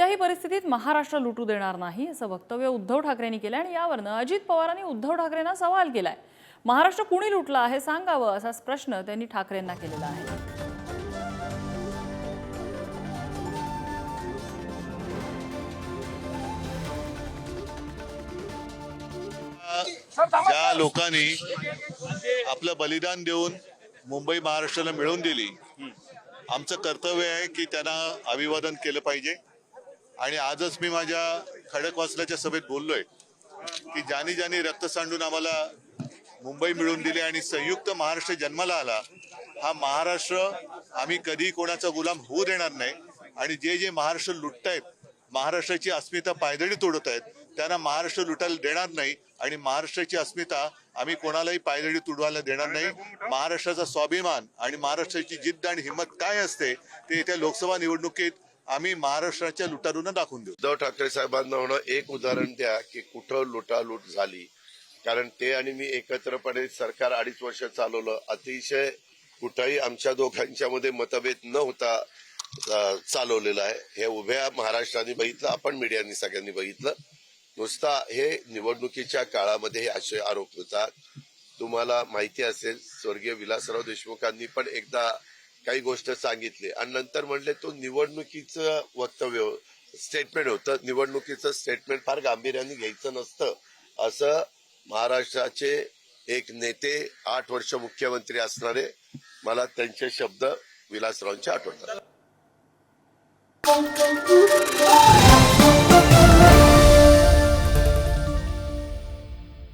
कोणत्याही परिस्थितीत महाराष्ट्र लुटू देणार नाही असं वक्तव्य उद्धव ठाकरेंनी केलं आणि यावरनं अजित पवारांनी उद्धव ठाकरेंना सवाल केलाय. महाराष्ट्र कुणी लुटला आहे सांगावं असा प्रश्न त्यांनी ठाकरेंना केलेला आहे. ज्या लोकांनी आपलं बलिदान देऊन मुंबई महाराष्ट्राला मिळवून दिली आमचं कर्तव्य आहे की त्यांना अभिवादन केलं पाहिजे. आणि आजच मी माझ्या खडकवासल्याच्या सभेत बोललोय की ज्यानी ज्यानी रक्त सांडून आम्हाला मुंबई मिळवून दिली आणि संयुक्त महाराष्ट्र जन्माला आला हा महाराष्ट्र आम्ही कधी कोणाचा गुलाम होऊ देणार नाही. आणि जे जे महाराष्ट्र लुटतायत महाराष्ट्राची अस्मिता पायदळी तोडत आहेत त्यांना महाराष्ट्र लुटायला देणार नाही आणि महाराष्ट्राची अस्मिता आम्ही कोणालाही पायदळी तुडवायला देणार नाही. महाराष्ट्राचा स्वाभिमान आणि महाराष्ट्राची जिद्द आणि हिंमत काय असते ते येत्या लोकसभा निवडणुकीत आम्ही महाराष्ट्राच्या लुटारूंना दाखवून देऊ. उद्धव ठाकरे साहेबांना म्हणून एक उदाहरण द्या की कुठं लुटालूट झाली. कारण ते आणि मी एकत्रपणे सरकार अडीच वर्ष चालवलं. अतिशय कुठंही आमच्या दोघांच्या मध्ये मतभेद न होता चालवलेलं आहे. हे उभ्या महाराष्ट्राने बघितलं आपण मीडियाने सगळ्यांनी बघितलं. नुसता हे निवडणुकीच्या काळामध्ये हे असे आरोप होतात. तुम्हाला माहिती असेल स्वर्गीय विलासराव देशमुखांनी पण एकदा काही गोष्ट सांगितली. आणि नंतर म्हणले तो निवडणुकीचं वक्तव्य स्टेटमेंट होतं. निवडणुकीचं स्टेटमेंट फार गांभीर्याने घ्यायचं नसतं. असं महाराष्ट्राचे एक नेते आठ वर्ष मुख्यमंत्री असणारे मला त्यांचे शब्द विलासरावांचे आठवतात